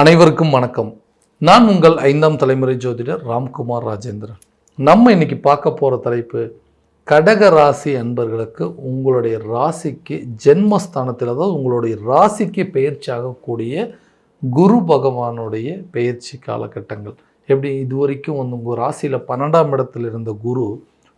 அனைவருக்கும் வணக்கம். நான் உங்கள் ஐந்தாம் தலைமுறை ஜோதிடர் ராம்குமார் ராஜேந்திரன். நம்ம இன்னைக்கு பார்க்க போகிற தலைப்பு கடக ராசி அன்பர்களுக்கு உங்களுடைய ராசிக்கு ஜென்மஸ்தானத்தில் அதாவது உங்களுடைய ராசிக்கு பயிற்சி ஆகக்கூடிய குரு பகவானுடைய பயிற்சி காலகட்டங்கள். எப்படி? இது வரைக்கும் வந்து உங்கள் ராசியில் பன்னெண்டாம் இடத்தில் இருந்த குரு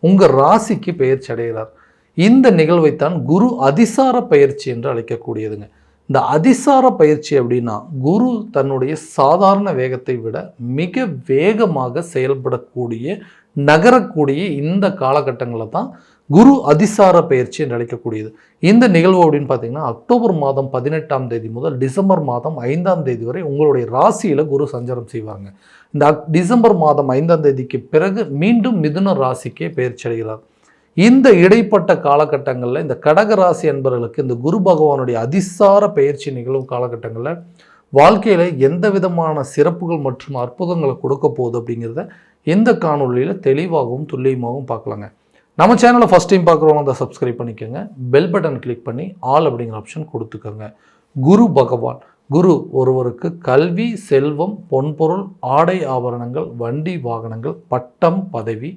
உங்கள் ராசிக்கு பெயர்ச்சி அடைகிறார். இந்த நிகழ்வைத்தான் குரு அதிசார பயிற்சி என்று அழைக்கக்கூடியதுங்க. இந்த அதிசார பயிற்சி அப்படின்னா குரு தன்னுடைய சாதாரண வேகத்தை விட மிக வேகமாக செயல்படக்கூடிய நகரக்கூடிய இந்த காலகட்டங்களில் தான் குரு அதிசார பயிற்சி என்று அழைக்கக்கூடியது. இந்த நிகழ்வு அப்படின்னு பார்த்தீங்கன்னா அக்டோபர் மாதம் பதினெட்டாம் தேதி முதல் டிசம்பர் மாதம் ஐந்தாம் தேதி வரை உங்களுடைய ராசியில் குரு சஞ்சாரம் செய்வாங்க இந்த டிசம்பர் மாதம் ஐந்தாம் தேதிக்கு பிறகு மீண்டும் மிதுன ராசிக்கே பயிற்சி அடைகிறார். இந்த இடைப்பட்ட காலகட்டங்களில் இந்த கடக ராசி என்பவர்களுக்கு இந்த குரு பகவானுடைய அதிசார பயிற்சி நிகழும் காலகட்டங்களில் வாழ்க்கையில் எந்த விதமான சிறப்புகள் மற்றும் அற்புதங்களை கொடுக்க போகுது அப்படிங்கிறத இந்த காணொளியில் தெளிவாகவும் துல்லியமாகவும் பார்க்கலாங்க. நம்ம சேனலை ஃபஸ்ட் டைம் பார்க்குறவங்க அதை சப்ஸ்கிரைப் பண்ணிக்கோங்க. பெல் பட்டன் கிளிக் பண்ணி ஆல் அப்படிங்கிற ஆப்ஷன் கொடுத்துக்கோங்க. குரு பகவான் குரு ஒருவருக்கு கல்வி செல்வம் பொன்பொருள் ஆடை ஆபரணங்கள் வண்டி வாகனங்கள் பட்டம் பதவி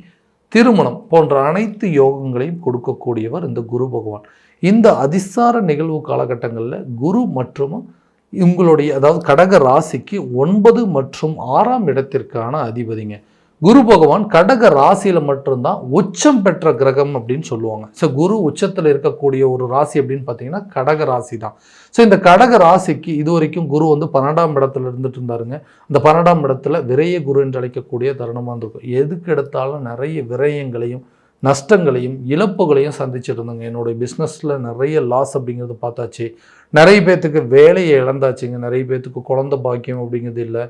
திருமணம் போன்ற அனைத்து யோகங்களையும் கொடுக்கக்கூடியவர் இந்த குரு பகவான். இந்த அதிசார நிகழ்வு காலகட்டங்களில் குரு மற்றும் உங்களுடைய அதாவது கடக ராசிக்கு ஒன்பது மற்றும் ஆறாம் இடத்திற்கான அதிபதிங்க. குரு பகவான் கடக ராசியில் மட்டும்தான் உச்சம் பெற்ற கிரகம் அப்படின்னு சொல்லுவாங்க. ஸோ குரு உச்சத்தில் இருக்கக்கூடிய ஒரு ராசி அப்படின்னு பார்த்தீங்கன்னா கடக ராசி தான் ஸோ இந்த கடக ராசிக்கு இது வரைக்கும் குரு வந்து பன்னெண்டாம் இடத்துல இருந்துட்டு இருந்தாருங்க. அந்த பன்னெண்டாம் இடத்துல விரைய குரு என்று அழைக்கக்கூடிய தருணமாக இருக்கும் எதுக்கு எடுத்தாலும் நிறைய விரயங்களையும் நஷ்டங்களையும் இழப்புகளையும் சந்திச்சுட்டு இருந்தோங்க. என்னுடைய பிஸ்னஸில் நிறைய லாஸ் அப்படிங்கிறது பார்த்தாச்சு. நிறைய பேர்த்துக்கு வேலையை இழந்தாச்சுங்க. நிறைய பேர்த்துக்கு குழந்த பாக்கியம் அப்படிங்கிறது இல்லை.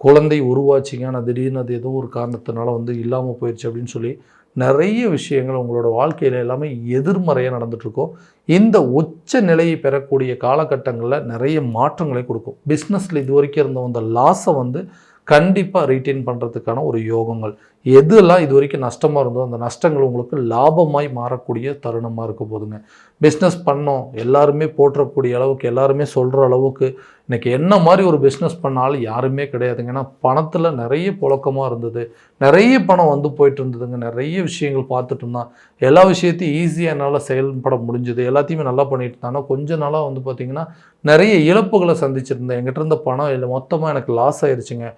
குழந்தை உருவாச்சிங்க ஆனால் திடீர்னு அது ஏதோ ஒரு காரணத்தினால வந்து இல்லாமல் போயிடுச்சு அப்படின்னு சொல்லி நிறைய விஷயங்கள் உங்களோட வாழ்க்கையில் எல்லாமே எதிர்மறையாக நடந்துகிட்ருக்கோம் இந்த உச்ச நிலையை பெறக்கூடிய காலகட்டங்களில் நிறைய மாற்றங்களை கொடுக்கும். பிஸ்னஸில் இது வரைக்கும் இருந்த அந்த லாஸை வந்து கண்டிப்பாக ரீட்டைன் பண்ணுறதுக்கான ஒரு யோகங்கள். எதெல்லாம் இது வரைக்கும் நஷ்டமாக இருந்தோ அந்த நஷ்டங்கள் உங்களுக்கு லாபமாய் மாறக்கூடிய தருணமாக இருக்க போதுங்க. பிஸ்னஸ் பண்ணோம் எல்லாருமே போற்றக்கூடிய அளவுக்கு எல்லாருமே சொல்கிற அளவுக்கு இன்றைக்கி என்ன மாதிரி ஒரு பிஸ்னஸ் பண்ணாலும் யாருமே கிடையாதுங்க. ஏன்னா பணத்தில் நிறைய புழக்கமாக இருந்தது. நிறைய பணம் வந்து போயிட்டு இருந்ததுங்க. நிறைய விஷயங்கள் பார்த்துட்டு இருந்தான் எல்லா விஷயத்தையும் ஈஸியாக என்னால் செயல்பட முடிஞ்சது. எல்லாத்தையுமே நல்லா பண்ணிட்டு இருந்தாங்க கொஞ்ச நாளாக வந்து பார்த்திங்கன்னா நிறைய இழப்புகளை சந்திச்சிருந்தேன். எங்கிட்ட இருந்த பணம் இல்லை மொத்தமாக எனக்கு லாஸ் ஆயிருச்சுங்க.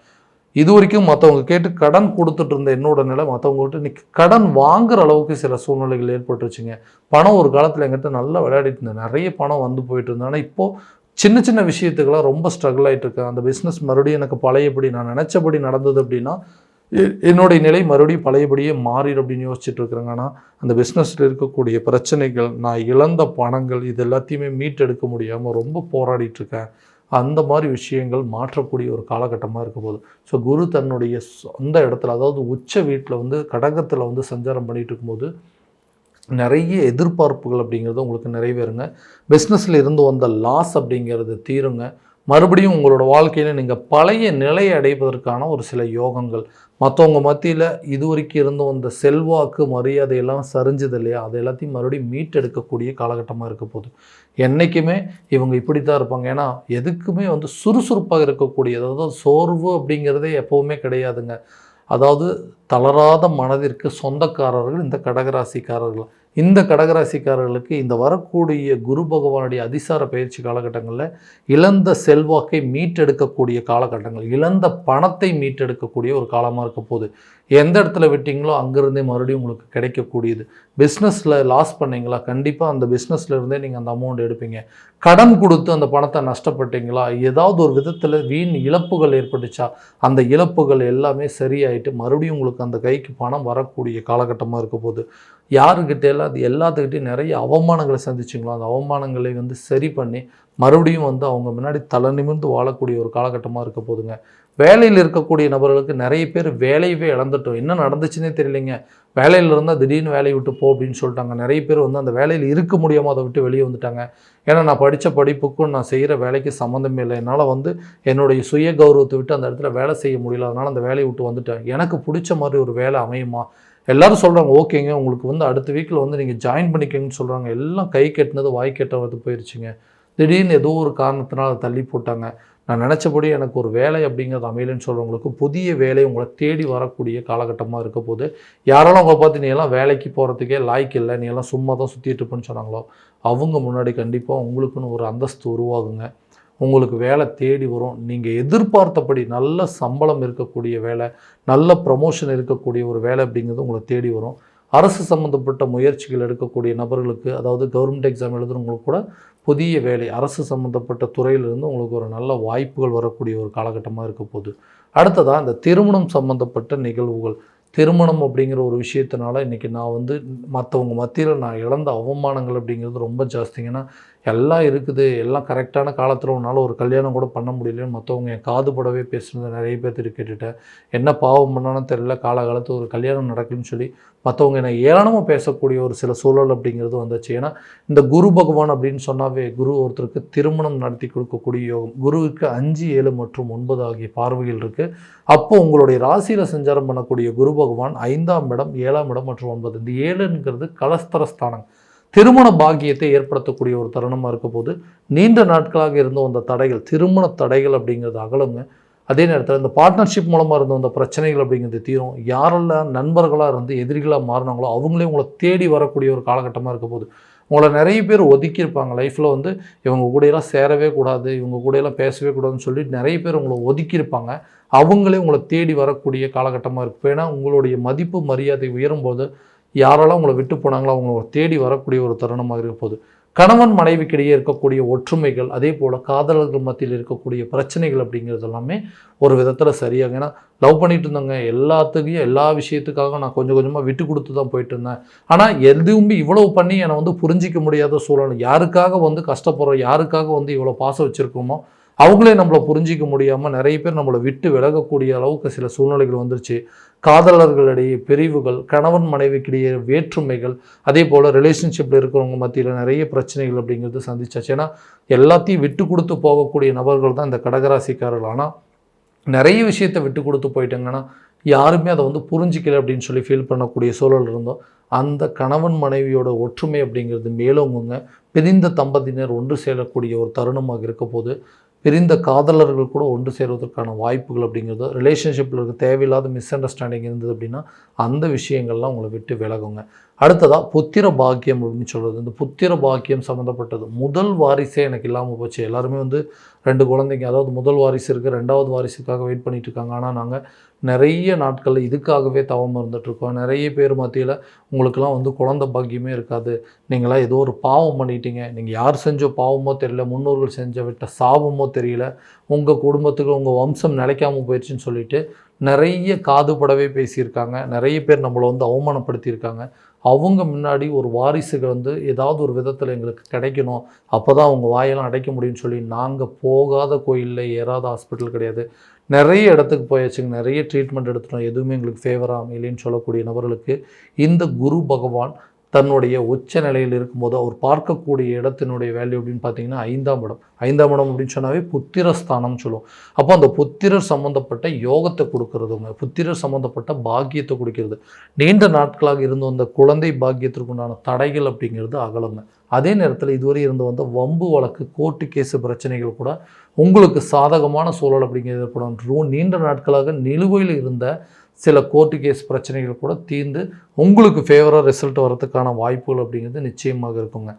இது வரைக்கும் மற்றவங்க கேட்டு கடன் கொடுத்துட்டு இருந்த என்னோட நிலை மற்றவங்ககிட்ட இன்னைக்கு கடன் வாங்குற அளவுக்கு சில சூழ்நிலைகள் ஏற்பட்டுருச்சுங்க. பணம் ஒரு காலத்தில் எங்கிட்ட நல்லா விளையாடிட்டு இருந்தேன். நிறைய பணம் வந்து போயிட்டு இருந்தேன் ஆனால் இப்போது சின்ன சின்ன விஷயத்துக்கெல்லாம் ரொம்ப ஸ்ட்ரகிள் ஆகிட்டு இருக்கேன் அந்த பிஸ்னஸ் மறுபடியும் எனக்கு பழையபடி நான் நினச்சபடி நடந்தது அப்படின்னா என்னுடைய நிலை மறுபடியும் பழையபடியே மாறிடும் அப்படின்னு யோசிச்சுட்டு இருக்கிறேங்க. ஆனால் அந்த பிஸ்னஸில் இருக்கக்கூடிய பிரச்சனைகள் நான் இழந்த பணங்கள் இது எல்லாத்தையுமே மீட்டெடுக்க முடியாமல் ரொம்ப போராடிட்டு இருக்கேன். அந்த மாதிரி விஷயங்கள் மாற்றக்கூடிய ஒரு காலகட்டமாக இருக்க போகுது. ஸோ குரு தன்னுடைய சொந்த இடத்துல அதாவது உச்ச வீட்டில் வந்து கடகத்தில் வந்து சஞ்சாரம் பண்ணிகிட்டு இருக்கும்போது நிறைய எதிர்பார்ப்புகள் அப்படிங்கிறது உங்களுக்கு நிறைவேறுங்க. பிஸ்னஸில் இருந்து வந்த லாஸ் அப்படிங்கிறது தீருங்க. மறுபடியும் உங்களோட வாழ்க்கையில் நீங்கள் பழைய நிலையை அடைவதற்கான ஒரு சில யோகங்கள். மற்றவங்க மத்தியில் இது வரைக்கும் இருந்து வந்த செல்வாக்கு மரியாதை எல்லாம் சரிஞ்சது இல்லையா? அது எல்லாத்தையும் மறுபடியும் மீட்டெடுக்கக்கூடிய காலகட்டமாக இருக்க போகுது. என்றைக்குமே இவங்க இப்படி தான் இருப்பாங்க. ஏன்னா எதுக்குமே வந்து சுறுசுறுப்பாக இருக்கக்கூடிய அதாவது சோர்வு அப்படிங்கிறதே எப்போவுமே கிடையாதுங்க. அதாவது தளராத மனதிற்கு சொந்தக்காரர்கள் இந்த கடகராசிக்காரர்கள். இந்த கடகராசிக்காரர்களுக்கு இந்த வரக்கூடிய குரு பகவானுடைய அதிசார பயிற்சி காலகட்டங்களில் இழந்த செல்வாக்கை மீட்டெடுக்கக்கூடிய காலகட்டங்கள் இழந்த பணத்தை மீட்டெடுக்கக்கூடிய ஒரு காலமாக இருக்க போகுது. எந்த இடத்துல விட்டீங்களோ அங்கேருந்தே மறுபடியும் உங்களுக்கு கிடைக்கக்கூடியது. பிஸ்னஸில் லாஸ் பண்ணீங்களா? கண்டிப்பாக அந்த businessல இருந்தே நீங்கள் அந்த அமௌண்ட் எடுப்பீங்க. கடன் கொடுத்து அந்த பணத்தை நஷ்டப்பட்டீங்களா? ஏதாவது ஒரு விதத்தில் வீண் இழப்புகள் ஏற்பட்டுச்சா? அந்த இழப்புகள் எல்லாமே சரியாயிட்டு மறுபடியும் உங்களுக்கு அந்த கைக்கு பணம் வரக்கூடிய காலகட்டமாக இருக்க போகுது. யாருக்கிட்ட எல்லாம் அது எல்லாத்துக்கிட்டையும் நிறைய அவமானங்களை சந்திச்சிங்களோ அந்த அவமானங்களை வந்து சரி பண்ணி மறுபடியும் வந்து அவங்க முன்னாடி தலை நிமிர்ந்து வாழக்கூடிய ஒரு காலகட்டமாக இருக்க போதுங்க. வேலையில் இருக்கக்கூடிய நபர்களுக்கு நிறைய பேர் வேலையவே இழந்துட்டோம். என்ன நடந்துச்சுன்னே தெரியலைங்க. வேலையில் இருந்தால் திடீர்னு வேலையை விட்டு போ அப்படின்னு சொல்லிட்டாங்க. நிறைய பேர் வந்து அந்த வேலையில் இருக்க முடியாமல் அதை விட்டு வெளியே வந்துட்டாங்க. ஏன்னா நான் படித்த படிப்புக்கும் நான் செய்கிற வேலைக்கு சம்மந்தமே இல்லை. என்னால் வந்து என்னுடைய சுய கௌரவத்தை விட்டு அந்த இடத்துல வேலை செய்ய முடியல. அதனால் அந்த வேலையை விட்டு வந்துட்டேன். எனக்கு பிடிச்ச மாதிரி ஒரு வேலை அமையுமா? எல்லாரும் சொல்கிறாங்க ஓகேங்க. உங்களுக்கு வந்து அடுத்த வீக்கில் வந்து நீங்கள் ஜாயின் பண்ணிக்கங்கன்னு சொல்கிறாங்க எல்லாம் கை கட்டினது வாய் கெட்டவது போயிடுச்சுங்க திடீர்னு ஏதோ ஒரு காரணத்தினால அதை தள்ளி போட்டாங்க. நான் நினச்சபடி எனக்கு ஒரு வேலை அப்படிங்கிறது அமையலன்னு சொல்கிறவங்களுக்கு புதிய வேலை உங்களை தேடி வரக்கூடிய காலகட்டமாக இருக்க போது யாராலும் உங்களை பார்த்து நீ எல்லாம் வேலைக்கு போகிறதுக்கே லாய்க்கு இல்லை. நீ எல்லாம் சும்மா தான் சுற்றிட்டு இருப்பேன்னு சொன்னாங்களோ? அவங்க முன்னாடி கண்டிப்பாக உங்களுக்குன்னு ஒரு அந்தஸ்து உருவாகுங்க. உங்களுக்கு வேலை தேடி வரும். நீங்கள் எதிர்பார்த்தபடி நல்ல சம்பளம் இருக்கக்கூடிய வேலை நல்ல ப்ரமோஷன் இருக்கக்கூடிய ஒரு வேலை அப்படிங்கிறது உங்களை தேடி வரும். அரசு சம்மந்தப்பட்ட முயற்சிகள் எடுக்கக்கூடிய நபர்களுக்கு அதாவது கவர்மெண்ட் எக்ஸாம் எழுதுகிறவங்களுக்கு கூட புதிய வேலை அரசு சம்மந்தப்பட்ட துறையிலிருந்து உங்களுக்கு ஒரு நல்ல வாய்ப்புகள் வரக்கூடிய ஒரு காலகட்டமாக இருக்க போகுது. அடுத்ததாக இந்த திருமணம் சம்மந்தப்பட்ட நிகழ்வுகள். திருமணம் அப்படிங்கிற ஒரு விஷயத்தினால இன்றைக்கி நான் வந்து மற்றவங்க மத்தியில் நான் இழந்த அவமானங்கள் அப்படிங்கிறது ரொம்ப ஜாஸ்திங்கன்னா எல்லாம் இருக்குது. எல்லாம் கரெக்டான காலத்தில் உன்னால் ஒரு கல்யாணம் கூட பண்ண முடியலன்னு மற்றவங்க என் காது படவே பேசுனது நிறைய பேர்த்துட்டு கேட்டுட்டேன். என்ன பாவம் பண்ணாலும் தெரியல காலகாலத்தில் ஒரு கல்யாணம் நடக்குன்னு சொல்லி மற்றவங்க என்னை ஏளனமாக பேசக்கூடிய ஒரு சில சூழல் அப்படிங்கிறது வந்துச்சு. ஏன்னா இந்த குரு பகவான் அப்படின்னு சொன்னாவே குரு ஒருத்தருக்கு திருமணம் நடத்தி கொடுக்கக்கூடிய யோகம். குருவுக்கு அஞ்சு ஏழு மற்றும் ஒன்பது ஆகிய பார்வைகள் இருக்குது அப்போ உங்களுடைய ராசியில் சஞ்சாரம் பண்ணக்கூடிய குரு பகவான் ஐந்தாம் இடம் ஏழாம் இடம் மற்றும் ஒன்பது. இந்த ஏழுங்கிறது கலஸ்தரஸ்தானம். திருமண பாக்கியத்தை ஏற்படுத்தக்கூடிய ஒரு தருணமாக இருக்க போது நீண்ட நாட்களாக இருந்த அந்த தடைகள் திருமண தடைகள் அப்படிங்கிறது அகலுங்க. அதே நேரத்தில் இந்த பார்ட்னர்ஷிப் மூலமாக இருந்த அந்த பிரச்சனைகள் அப்படிங்கிறது தீரும். யாரெல்லாம் நண்பர்களாக இருந்து எதிரிகளாக மாறினாங்களோ அவங்களே உங்களை தேடி வரக்கூடிய ஒரு காலகட்டமாக இருக்க போது உங்களை நிறைய பேர் ஒதுக்கியிருப்பாங்க. லைஃப்பில் வந்து இவங்க கூடையெல்லாம் சேரவே கூடாது இவங்க கூடையெல்லாம் பேசவே கூடாதுன்னு சொல்லி நிறைய பேர் உங்களை ஒதுக்கியிருப்பாங்க. அவங்களே உங்களை தேடி வரக்கூடிய காலகட்டமாக இருக்கும் ஏன்னா உங்களுடைய மதிப்பு மரியாதை உயரும்போது யாரெல்லாம் உங்களை விட்டு போனாங்களோ அவங்கள தேடி வரக்கூடிய ஒரு தருணமாக இருக்க போகுது. கணவன் மனைவிக்கிடையே இருக்கக்கூடிய ஒற்றுமைகள் அதே போல் காதலர்கள் மத்தியில் இருக்கக்கூடிய பிரச்சனைகள் அப்படிங்கிறது எல்லாமே ஒரு விதத்தில் சரியாக ஏன்னா லவ் பண்ணிட்டு இருந்தவங்க எல்லாத்துக்கும் எல்லா விஷயத்துக்காக நான் கொஞ்சம் கொஞ்சமாக விட்டு கொடுத்து தான் போயிட்டு இருந்தேன். ஆனால் எதுவுமே இவ்வளவு பண்ணி என்னை வந்து புரிஞ்சிக்க முடியாத சூழல் யாருக்காக வந்து கஷ்டப்படுறோம் யாருக்காக வந்து இவ்வளோ பாசம் வச்சுருக்கோமோ அவங்களே நம்மளை புரிஞ்சிக்க முடியாமல் நிறைய பேர் நம்மளை விட்டு விலகக்கூடிய அளவுக்கு சில சூழ்நிலைகள் வந்துருச்சு. காதலர்களிடையே பிரிவுகள் கணவன் மனைவிக்கிடையே வேற்றுமைகள் அதே போல் ரிலேஷன்ஷிப்பில் இருக்கிறவங்க மத்தியில் நிறைய பிரச்சனைகள் அப்படிங்கிறது சந்திச்சாச்சு. ஏன்னா எல்லாத்தையும் விட்டு கொடுத்து போகக்கூடிய நபர்கள் தான் இந்த கடகராசிக்காரர்கள். ஆனால் நிறைய விஷயத்தை விட்டு கொடுத்து போயிட்டாங்கன்னா யாருமே அதை வந்து புரிஞ்சிக்கல அப்படின்னு சொல்லி ஃபீல் பண்ணக்கூடிய சூழல் இருந்தோம். அந்த கணவன் மனைவியோட ஒற்றுமை அப்படிங்கிறது மேலோங்குங்க. பிரிந்த தம்பதியினர் ஒன்று சேரக்கூடிய ஒரு தருணமாக இருக்க போது பிரிந்த காதலர்கள் கூட ஒன்று சேருவதற்கான வாய்ப்புகள் அப்படிங்கிறது ரிலேஷன்ஷிப்பில் இருக்க தேவையில்லாத மிஸ் அண்டர்ஸ்டாண்டிங் இருந்தது அப்படின்னா அந்த விஷயங்கள்லாம் உங்களை விட்டு விலகுங்க. அடுத்ததாக புத்திர பாக்கியம் அப்படின்னு சொல்கிறது இந்த புத்திர பாக்கியம் சம்மந்தப்பட்டது முதல் வாரிசே எனக்கு இல்லாமல் போச்சு. எல்லாருமே வந்து ரெண்டு குழந்தைங்க அதாவது முதல் வாரிசு இருக்குது ரெண்டாவது வாரிசுக்காக வெயிட் பண்ணிகிட்டு இருக்காங்க. ஆனால் நாங்கள் நிறைய நாட்களில் இதுக்காகவே தவம் இருந்துகிட்ருக்கோம் நிறைய பேர் மத்தியில் உங்களுக்கெல்லாம் வந்து குழந்த பாக்கியமே இருக்காது. நீங்களாம் ஏதோ ஒரு பாவம் பண்ணிட்டீங்க. நீங்கள் யார் செஞ்ச பாவமோ தெரியல முன்னோர்கள் செஞ்ச விட்ட சாபமோ தெரியல உங்கள் குடும்பத்துக்கு உங்கள் வம்சம் நிலைக்காமல் போயிடுச்சுன்னு சொல்லிட்டு நிறைய காதுபடவே பேசியிருக்காங்க. நிறைய பேர் நம்மளை வந்து அவமானப்படுத்தியிருக்காங்க. அவங்க முன்னாடி ஒரு வாரிசுகள் வந்து ஏதாவது ஒரு விதத்தில் எங்களுக்கு கிடைக்கணும். அப்போ தான் அவங்க வாயெல்லாம் அடைக்க முடியும்னு சொல்லி நாங்கள் போகாத கோயிலில் ஏறாத ஹாஸ்பிட்டல் கிடையாது. நிறைய இடத்துக்கு போயாச்சுங்க. நிறைய ட்ரீட்மெண்ட் எடுத்துட்டோம். எதுவுமே எங்களுக்கு ஃபேவராக இல்லைன்னு சொல்லக்கூடிய நபர்களுக்கு இந்த குரு பகவான் தன்னுடைய உச்ச நிலையில் இருக்கும்போது அவர் பார்க்கக்கூடிய இடத்தினுடைய வேல்யூ அப்படின்னு பார்த்தீங்கன்னா ஐந்தாம் இடம். ஐந்தாம் இடம் அப்படின்னு சொன்னாவே புத்திரஸ்தானம்னு சொல்லுவோம். அப்போ அந்த புத்திரர் சம்மந்தப்பட்ட யோகத்தை கொடுக்கறதுங்க புத்திரர் சம்மந்தப்பட்ட பாக்கியத்தை கொடுக்கிறது. நீண்ட நாட்களாக இருந்து வந்த குழந்தை பாக்கியத்திற்குண்டான தடைகள் அப்படிங்கிறது அகலங்க அதே நேரத்தில் இதுவரை இருந்து வந்த வம்பு வழக்கு கோர்ட்டு கேஸு பிரச்சனைகள் கூட உங்களுக்கு சாதகமான சூழல் அப்படிங்கிறது ஏற்படும். நீண்ட நாட்களாக நிலுவையில் இருந்த சில கோர்ட்டு கேஸ் பிரச்சனைகள் கூட தீர்ந்து உங்களுக்கு ஃபேவராக ரிசல்ட் வரதுக்கான வாய்ப்புகள் அப்படிங்கிறது நிச்சயமாக இருக்குங்க.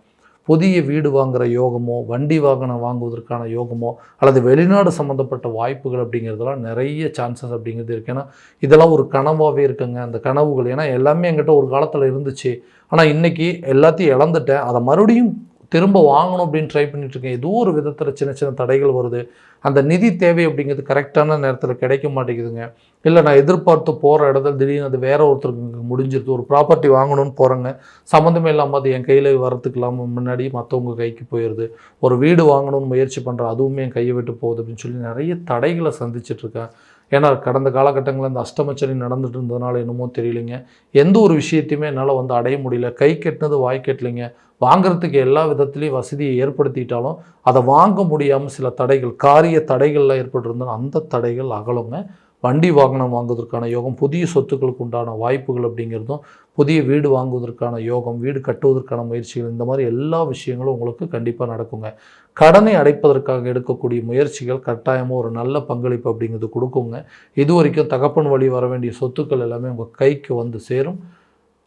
புதிய வீடு வாங்குகிற யோகமோ வண்டி வாகனம் வாங்குவதற்கான யோகமோ அல்லது வெளிநாடு சம்மந்தப்பட்ட வாய்ப்புகள் அப்படிங்கிறதெல்லாம் நிறைய சான்சஸ் அப்படிங்கிறது இருக்குது ஏன்னா இதெல்லாம் ஒரு கனவாகவே இருக்குங்க அந்த கனவுகள். ஏன்னா எல்லாமே என்கிட்ட ஒரு காலத்தில் இருந்துச்சு. ஆனால் இன்றைக்கி எல்லாத்தையும் இழந்துட்டேன். அதை மறுபடியும் திரும்ப வாங்கணும் அப்படின்னு ட்ரை பண்ணிட்டு இருக்கேன். ஏதோ ஒரு விதத்தில் சின்ன சின்ன தடைகள் வருது. அந்த நிதி தேவை அப்படிங்கிறது கரெக்டான நேரத்தில் கிடைக்க மாட்டேங்குதுங்க. இல்லை நான் எதிர்பார்த்து போகிற இடத்துல திடீர்னு அது வேற ஒருத்தருக்கு முடிஞ்சிருது. ஒரு ப்ராப்பர்ட்டி வாங்கணும்னு போகிறேங்க சம்மந்தமே இல்லாமல் அது என் கையில் வரத்துக்கு இல்லாமல் முன்னாடி மற்றவங்க கைக்கு போயிடுது ஒரு வீடு வாங்கணும்னு முயற்சி பண்ணுறேன் அதுவுமே என் கையை விட்டு போகுது அப்படின்னு சொல்லி நிறைய தடைகளை சந்திச்சிட்ருக்கேன் ஏன்னா கடந்த காலகட்டங்களில் இந்த அஷ்டமச்சனி நடந்துட்டு இருந்ததுனால என்னமோ தெரியலைங்க. எந்த ஒரு விஷயத்தையுமே என்னால் வந்து அடைய முடியல. கை கெட்டினது வாய் கெட்டலைங்க. வாங்கிறதுக்கு எல்லா விதத்துலேயும் வசதியை ஏற்படுத்திட்டாலும் அதை வாங்க முடியாமல் சில தடைகள் காரிய தடைகள்லாம் ஏற்பட்டிருந்தாலும் அந்த தடைகள் அகலுங்க. வண்டி வாகனம் வாங்குவதற்கான யோகம் புதிய சொத்துக்களுக்கு உண்டான வாய்ப்புகள் அப்படிங்கிறதும் புதிய வீடு வாங்குவதற்கான யோகம் வீடு கட்டுவதற்கான முயற்சிகள் இந்த மாதிரி எல்லா விஷயங்களும் உங்களுக்கு கண்டிப்பாக நடக்குங்க. கடனை அடைப்பதற்காக எடுக்கக்கூடிய முயற்சிகள் கட்டாயமாக ஒரு நல்ல பங்களிப்பு அப்படிங்கிறது கொடுக்குங்க. இது வரைக்கும் தகப்பன் வழி வர வேண்டிய சொத்துக்கள் எல்லாமே உங்கள் கைக்கு வந்து சேரும்.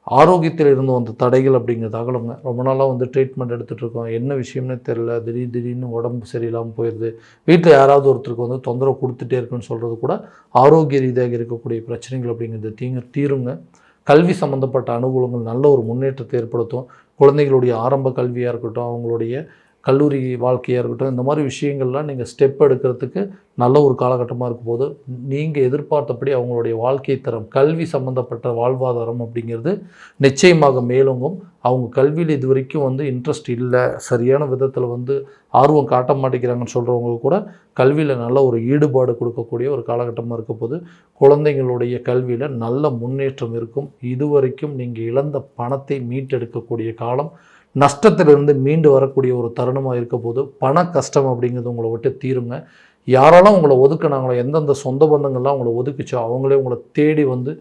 ஆரோக்கியத்தில் இருந்து வந்த தடைகள் அப்படிங்கிறது அகலுங்க ரொம்ப நாளாக வந்து ட்ரீட்மெண்ட் எடுத்துகிட்டு இருக்கோம் என்ன விஷயம்னே தெரில திடீர் திடீர்னு உடம்பு சரியில்லாமல் போயிடுது வீட்டில் யாராவது ஒருத்தருக்கு வந்து தொந்தரவு கொடுத்துட்டே இருக்குன்னு சொல்கிறது கூட ஆரோக்கிய ரீதியாக இருக்கக்கூடிய பிரச்சனைகள் அப்படிங்கிறது தீங்க தீருங்க. கல்வி சம்மந்தப்பட்ட அனுகூலங்கள் நல்ல ஒரு முன்னேற்றத்தை ஏற்படுத்தும். குழந்தைகளுடைய ஆரம்ப கல்வியாக இருக்கட்டும் அவங்களுடைய கல்லூரி வாழ்க்கையாக இருக்கட்டும் இந்த மாதிரி விஷயங்கள்லாம் நீங்கள் ஸ்டெப் எடுக்கிறதுக்கு நல்ல ஒரு காலகட்டமாக இருக்கும் போது நீங்கள் எதிர்பார்த்தபடி அவங்களுடைய வாழ்க்கை தரம் கல்வி சம்மந்தப்பட்ட வாழ்வாதாரம் அப்படிங்கிறது நிச்சயமாக மேலோங்கும். அவங்க கல்வியில் இது வரைக்கும் வந்து இன்ட்ரெஸ்ட் இல்லை. சரியான விதத்தில் வந்து ஆர்வம் காட்ட மாட்டேங்கிறாங்கன்னு சொல்கிறவங்க கூட கல்வியில் நல்ல ஒரு ஈடுபாடு கொடுக்கக்கூடிய ஒரு காலகட்டமாக இருக்க போது குழந்தைங்களுடைய கல்வியில் நல்ல முன்னேற்றம் இருக்கும். இதுவரைக்கும் நீங்கள் இழந்த பணத்தை மீட்டெடுக்கக்கூடிய காலம் நஷ்டத்திலிருந்து மீண்டு வரக்கூடிய ஒரு தருணமாக இருக்க போது பண கஷ்டம் அப்படிங்கிறது உங்களை விட்டு தீருங்க. யாரெல்லாம் உங்களை ஒதுக்குனாங்களோ எந்தெந்த சொந்த பந்தங்கள்லாம் உங்களை ஒதுக்குச்சோ அவங்களே உங்களை தேடி வந்து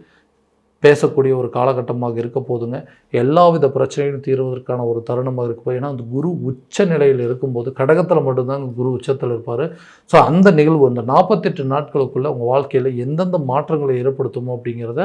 பேசக்கூடிய ஒரு காலகட்டமாக இருக்க போதுங்க. எல்லாவித பிரச்சனையும் தீர்வதற்கான ஒரு தருணமாக இருக்கும் ஏன்னா அந்த குரு உச்ச நிலையில் இருக்கும்போது கடகத்தில் மட்டும்தான் குரு உச்சத்தில் இருப்பார். ஸோ அந்த நிகழ்வு அந்த நாற்பத்தெட்டு நாட்களுக்குள்ளே உங்கள் வாழ்க்கையில் எந்தெந்த மாற்றங்களை ஏற்படுத்துமோ அப்படிங்கிறத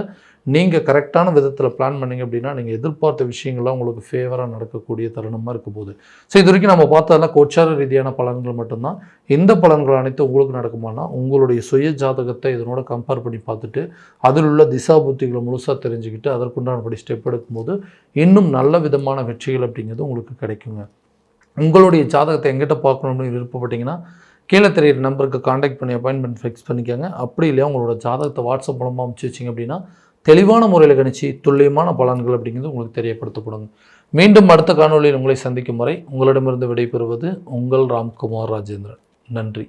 நீங்கள் கரெக்டான விதத்தில் பிளான் பண்ணிங்க அப்படின்னா நீங்கள் எதிர்பார்த்த விஷயங்கள்லாம் உங்களுக்கு ஃபேவராக நடக்கக்கூடிய தருணமாக இருக்க போகுது. ஸோ இது வரைக்கும் நம்ம பார்த்ததெல்லாம் கோச்சார ரீதியான பலன்கள் மட்டும்தான். இந்த பலன்கள் அனைத்தும் உங்களுக்கு நடக்குமானா உங்களுடைய சுய ஜாதகத்தை இதனோட கம்பேர் பண்ணி பார்த்துட்டு அதில் உள்ள திசா புத்திகளை முழுசாக தெரிஞ்சுக்கிட்டு அதற்குண்டானபடி ஸ்டெப் எடுக்கும்போது இன்னும் நல்ல விதமான வெற்றிகள் அப்படிங்கிறது உங்களுக்கு கிடைக்குங்க. உங்களுடைய ஜாதகத்தை எங்கிட்ட பார்க்கணும்னு விருப்பப்பட்டீங்கன்னா கீழே தெரியிற நம்பருக்கு காண்டாக்ட் பண்ணி அப்பாயின்மெண்ட் ஃபிக்ஸ் பண்ணிக்கோங்க. அப்படி இல்லையா உங்களோட ஜாதகத்தை வாட்ஸ்அப் மூலமாக அனுப்பிச்சு வச்சிங்க அப்படின்னா தெளிவான முறையில் கணிச்சு துல்லியமான பலன்கள் அப்படிங்கிறது உங்களுக்கு தெரியப்படுத்தப்படுங்க. மீண்டும் அடுத்த காணொலியில் உங்களை சந்திக்கும் வரை உங்களிடமிருந்து விடைபெறுவது உங்கள் ராம்குமார் ராஜேந்திரன். நன்றி.